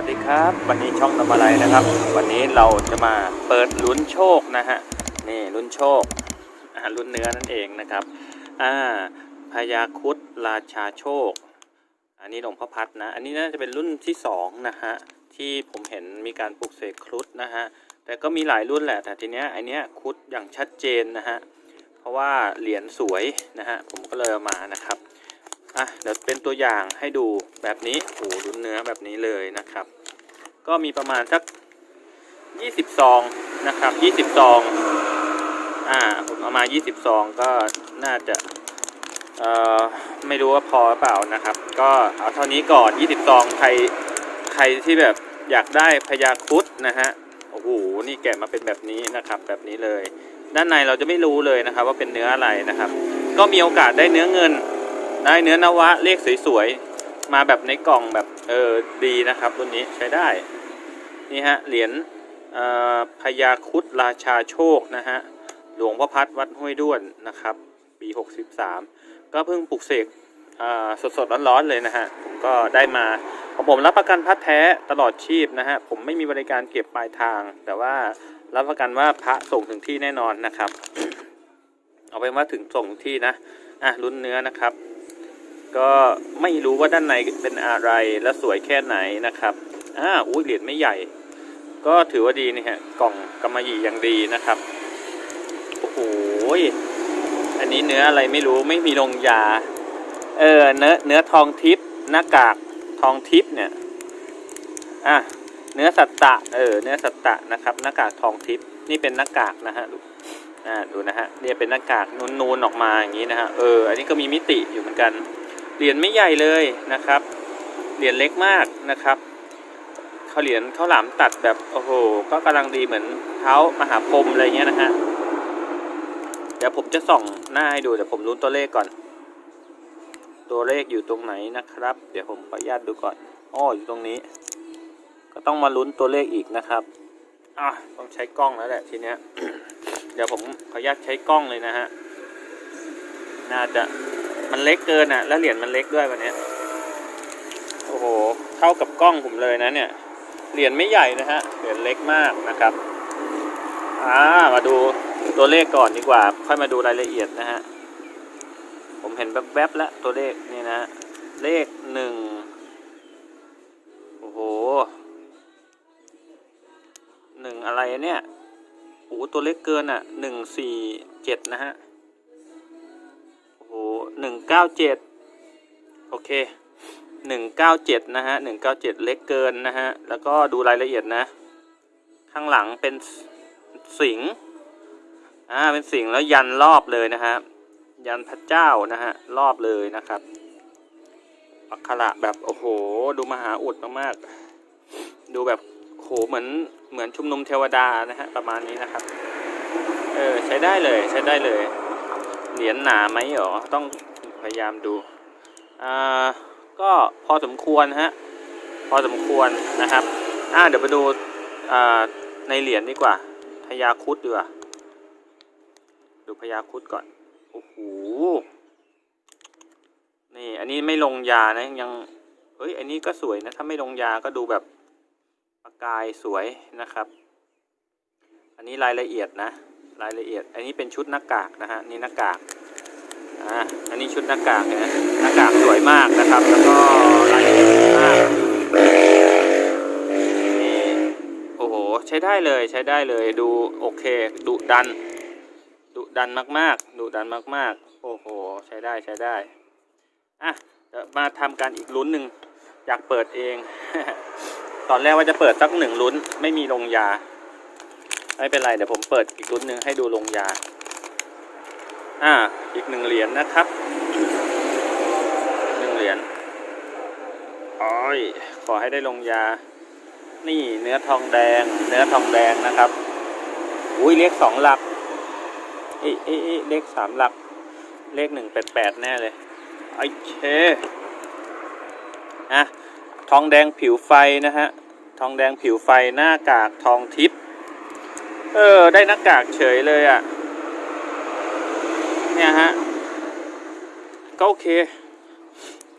วัสดีครับ วันนี้ช่องทำอะไรนะครับ วันนี้เราจะมาเปิดลุ้นโชคนะฮะนี่ลุ้นโชคลุ้นเนื้อนั่นเองนะครับอ่าพญาครุดราชาโชค อันนี้หลวงพ่อพัดนะ อันนี้น่าจะเป็นรุ่นที่สองนะฮะที่ผมเห็นมีการปลูกเสกครุฑนะฮะแต่ก็มีหลายรุ่นแหละแต่ทีเนี้ยไอเนี้ยครุฑอย่างชัดเจนนะฮะเพราะว่าเหรียญสวยนะฮะผมก็เลยเอามานะครับ อะเดี๋ยวเป็นตัวอย่างให้ดูแบบนี้โอ้ดูเนื้อแบบนี้เลยนะครับ ก็มีประมาณสัก20ซองนะครับ20ซองอ่าผมเอามา20ซองก็น่าจะเอ่อไม่รู้ว่าพอหรือเปล่านะครับ ก็เอาเท่านี้ก่อน20ซองใครใครที่แบบอยากได้พญาคุดนะฮะโอ้โหนี่แกะมาเป็นแบบนี้นะครับแบบนี้เลย ด้านในเราจะไม่รู้เลยนะครับ ว่าเป็นเนื้ออะไรนะครับ ก็มีโอกาสได้เนื้อเงิน ได้เนื้อนวะเลขสวยๆ มาแบบในกล่องแบบเออดีนะครับรุ่นนี้ใช้ได้ นี่ฮะเหรียญพญาคุดราชาโชคนะฮะหลวงพ่อพัดวัดห้วยด้วนนะครับ ปี 63 ก็เพิ่งปลุกเสกอ่าสดๆร้อนๆเลยนะฮะผมก็ได้มาของผมรับประกันพัดแท้ตลอดชีพนะฮะผมไม่มีบริการเก็บปลายทาง แต่ว่ารับประกันว่าพระส่งถึงที่แน่นอนนะครับ เอาเป็นว่าถึงส่งถึงที่นะอะลุ้นเนื้อนะครับ ก็ไม่รู้ว่าด้านในเป็นอะไรและสวยแค่ไหนนะครับอ่าอุ้ยเหรียญไม่ใหญ่ ก็ถือว่าดีนี่ฮะกล่องกำมะหยี่อย่างดีนะครับโอ้โหอันนี้เนื้ออะไรไม่รู้ไม่มีลงยา เออเนื้อเนื้อทองทิพย์หน้ากากทองทิพย์เนี่ยอะเนื้อสัตตะเออเนื้อสัตตะนะครับหน้ากากทองทิพย์นี่เป็นหน้ากากนะฮะดูอ่าดูนะฮะเนี่ยเป็นหน้ากากนูนๆออกมาอย่างนี้นะฮะเอออันนี้ก็มีมิติอยู่เหมือนกัน เหรียญไม่ใหญ่เลยนะครับ เหรียญเล็กมากนะครับเขาเหรียญเขาหลามตัดแบบโอ้โหก็กำลังดีเหมือนเท้ามหาพรมอะไรเงี้ยนะฮะเดี๋ยวผมจะส่องหน้าให้ดูเดี๋ยวผมรุ้นตัวเลขก่อน ตัวเลขอยู่ตรงไหนนะครับ เดี๋ยวผมขออนุญาตดูก่อนอ้ออยู่ตรงนี้ ก็ต้องมาลุ้นตัวเลขอีกนะครับอะต้องใช้กล้องแล้วแหละทีเนี้ยเดี๋ยวผมขออนุญาตใช้กล้องเลยนะฮะน่าจะ มันเล็กเกินอะ แล้วเหรียญมันเล็กด้วยวันนี้โอ้โหเท่ากับกล้องผมเลยนะเนี่ยเหรียญไม่ใหญ่นะฮะเหรียญเล็กมากนะครับอ่ามาดูตัวเลขก่อนดีกว่า ค่อยมาดูรายละเอียดนะฮะผมเห็นแวบๆแล้วตัวเลขนี่นะ เลขหนึ่งโอ้โหหนึ่งอะไรเนี่ยโอ้ตัวเลขเกินอะหนึ่งสี่เจ็ดนะฮะ 197 โอเค 197 นะฮะ 197 เล็กเกินนะฮะ แล้วก็ดูรายละเอียดนะ ข้างหลังเป็นสิงอ่า เป็นสิงแล้วยันรอบเลยนะฮะ ยันพระเจ้านะฮะ รอบเลยนะครับอัคระแบบโอ้โห ดูมหาอุดมากๆ ดูแบบโหเหมือนเหมือนชุมนุมเทวดานะฮะประมาณนี้นะครับ เออใช้ได้เลยใช้ได้เลย เหรียญหนาไหมหรอ ต้องพยายามดู อ่า ก็พอสมควรฮะ พอสมควรนะครับ อ่า เดี๋ยวไปดู อ่า ในเหรียญดีกว่าพญาคุดดีกว่า ดูพญาคุดก่อน โอ้โห นี่ อันนี้ไม่ลงยานะ ยังเอ้ย อันนี้ก็สวยนะ ถ้าไม่ลงยาก็ดูแบบประกายสวยนะครับ อันนี้รายละเอียดนะ รายละเอียด อันนี้เป็นชุดหน้ากากนะฮะนี่หน้ากากอ่าอันนี้ชุดหน้ากากนะหน้ากากสวยมากนะครับ แล้วก็รายละเอียดมากนี่โอ้โหใช้ได้เลยใช้ได้เลยดูโอเคดุดันดุดันมากๆดุดันมากๆ โอ้โหใช้ได้ใช้ได้อะมาทำการอีกลุ้นหนึ่งอยากเปิดเอง ตอนแรกว่าจะเปิดสักหนึ่งลุ้น ไม่มีลงยา ไม่เป็นไรเดี๋ยวผมเปิดอีกรุ่นหนึ่งให้ดูลงยา อ่า อีกหนึ่งเหรียญนะครับหนึ่งเหรียญอ้อยขอให้ได้ลงยา นี่เนื้อทองแดง เนื้อทองแดงนะครับอุ้ยเลขสองหลักเอ้ยเอ้ยเอ้ยเลขสามหลัก เลขหนึ่งแปดแปดแน่เลยไอเคอะทองแดงผิวไฟนะฮะ ทองแดงผิวไฟหน้ากากทองทิพย์ เออ ได้หน้ากากเฉยเลยอะ่ะ เนี่ยฮะ ก็โอเค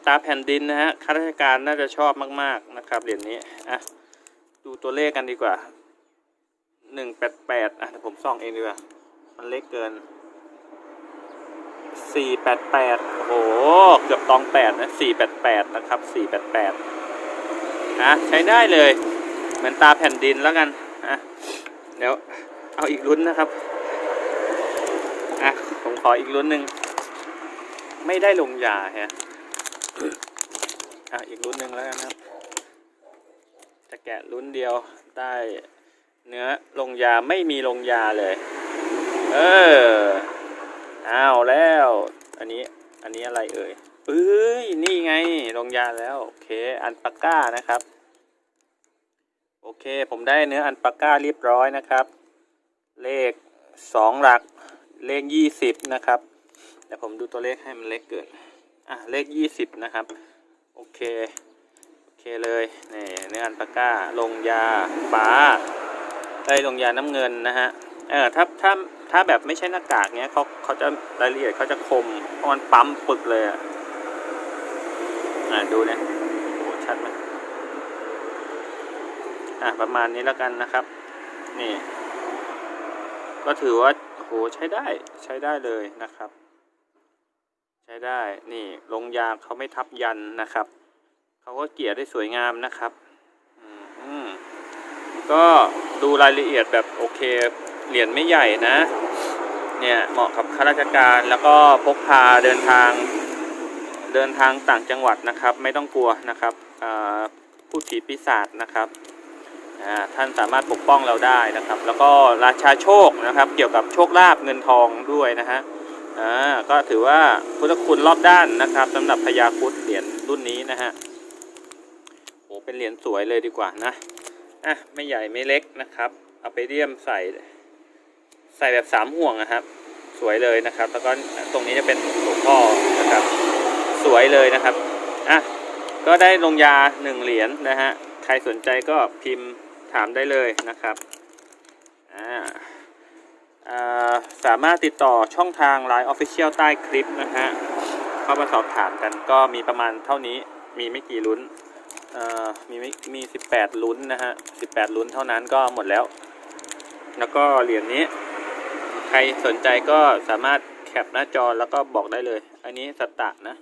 ตาแผ่นดินนะฮะ ข้าราชการน่าจะชอบมาก ๆ นะครับ เหรียญนี้ อะ ดูตัวเลขกันดีกว่า หนึ่งแปดแปดอะเดี๋ยวผมส่องเองดีกว่า มันเล็กเกิน สี่แปดแปดโอ้โห เกือบตองแปดนะสี่แปดแปดนะครับ สี่แปดแปดอะ ใช้ได้เลย เหมือนตาแผ่นดินแล้วกัน อะ เดี๋ยวเอาอีกลุ้นนะครับอะผมขออีกลุ้นหนึ่งไม่ได้ลงยาฮะอะอีกลุ้นหนึ่งแล้วกันครับ จะแกะลุ้นเดียวได้เนื้อลงยาไม่มีลงยาเลย เอออ้าวแล้ว อันนี้อันนี้อะไรเอ่ยเอ้ยนี่ไงลงยาแล้ว โอเค อันปาก้านะครับ อเค ผมได้เนื้ออันปาก้าเรียบร้อยนะครับ เลขสองหลัก เลขยี่สิบนะครับเดี๋ยวผมดูตัวเลขให้มันเล็กเกินอะ เลขยี่สิบนะครับ โอเค โอเคเลยนี่เนื้ออันปาก้า ลงยาฟ้าได้ยลงยาน้ำเงินนะฮะ เออ ถ้า ถ้า ถ้าแบบไม่ใช่หน้ากากเนี้ยเขาเขาจะรายละเอียดเขาจะคมเพราะมันปั๊มปึกเลยอะ อะ ดูเนี่ยโอ้ชัดไหม อะประมาณนี้แล้วกันนะครับ นี่ ก็ถือว่าโหใช้ได้ใช้ได้เลยนะครับ ใช้ได้นี่ลงยาเขาไม่ทับยันนะครับเขาก็เกลี่ยได้สวยงามนะครับอืมอมก็ดูรายละเอียดแบบโอเคเหรียญไม่ใหญ่นะ เนี่ยเหมาะกับข้าราชการแล้วก็พกพาเดินทางเดินทางต่างจังหวัดนะครับ ไม่ต้องกลัวนะครับอ่าผู้ผีปีศาจนะครับ ท่านสามารถปกป้องเราได้นะครับ แล้วก็ราชาโชคนะครับ เกี่ยวกับโชคลาภเงินทองด้วยนะฮะก็ถือว่าพุทธคุณรอบด้านนะครับสำหรับพญาคุดเหรียญรุ่นนี้นะฮะโอ้เป็นเหรียญสวยเลยดีกว่านะอะไม่ใหญ่ไม่เล็กนะครับ เอาไปเรียมใส่ใส่แบบสามห่วงนะครับ สวยเลยนะครับ แล้วก็ตรงนี้จะเป็นหลวงพ่อนะครับ สวยเลยนะครับอะก็ได้ลงยาหนึ่งเหรียญนะฮะใครสนใจก็พิมพ์ ถามได้เลยนะครับสามารถติดต่อช่องทาง Line Official ใต้คลิปนะฮะ เข้ามาสอบถามกันก็มีประมาณเท่านี้ มีไม่กี่ลุ้นมีไม่มี18 ลุ้นนะฮะ 18 ลุ้นเท่านั้นก็หมดแล้ว แล้วก็เหรียญนี้ ใครสนใจก็สามารถแคปหน้าจอแล้วก็บอกได้เลย อันนี้สัตตะนะ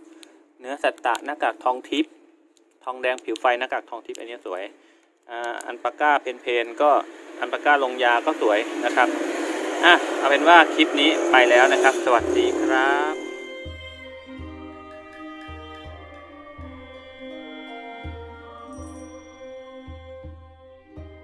เนื้อสัตตะหน้ากากทองทิพย์ ทองแดงผิวไฟหน้ากากทองทิพย์อันนี้สวย อันปาก้าเพนเพนก็อันปาก้าลงยาก็สวยนะครับอะเอาเป็นว่าคลิปนี้ไปแล้วนะครับ สวัสดีครับ